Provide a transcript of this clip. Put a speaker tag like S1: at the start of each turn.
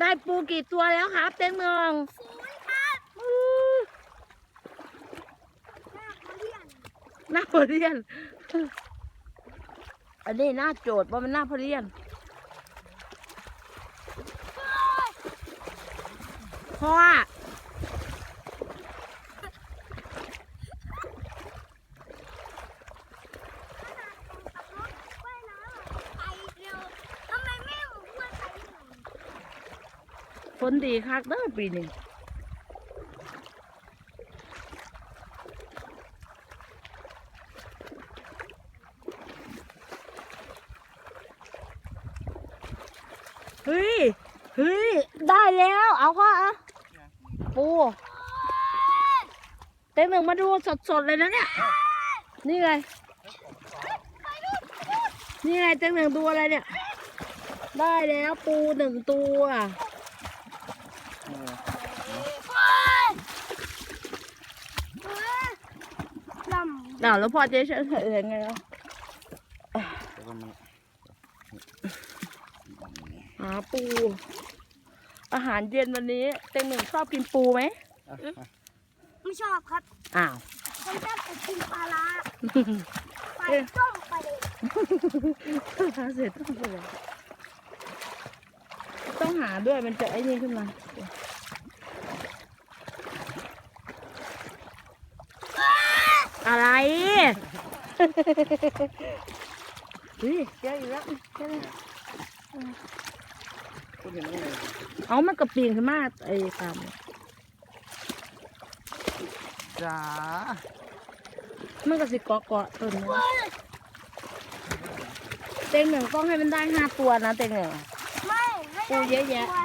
S1: ได้ปูกี่ตัวแล้วครับเต็งเมือง
S2: ศูนย์ครับ
S1: อู้
S2: หน้าเขาเรียน
S1: หน้าพอเรียน อันนี้หน้าโจทย์ว่ามันหน้าพอเรียนเพราะว่า
S2: ขับรถว่ายน้ำไปเร็วทำไมแม่ผมพูดไปหน่อย
S1: ฝนดีคักเด้อปีนี้เฮ้ย เฮ้ย ได้แล้ว เอาก็อะปูเต็งหนึ่งมาดูสดๆเลยนะเนี่ย นี่ไง นี่ไงเต็งหนึ่งดูอะไรเนี่ย ได้แล้วปูหนึ่งตัว
S2: ล
S1: อ้าวแล้วพอเจ๊เฉยๆยังไงอะ
S3: แล้วก็มัน
S1: หาปู อาหารเย็นวันนี้ เต็งหนึ่งชอบกินปูไหม
S2: ไม่ชอบครับ
S1: อ้าว
S2: ผมชอบแต่กินปลาร้าไปต้มไปเลา
S1: เสร็จต้องปูต้องหาด้วยมันจะไอ้นี่ขึ้นมา อะไรเฮ้ยเจออีกแล้วเจอแล้ว
S3: พูดเห็นได้ไง
S1: เอามันกระปีนขึ้นมาไอ้ตาม
S3: จ้า
S1: มันก็สิเกาะเกาะต้นนี้เต็งหนึ่งต้องให้มันได้ห้าตัวนะเต็งหนึ่ง
S2: ไม่ให้
S1: ปูเยอะแยะ
S2: ตัว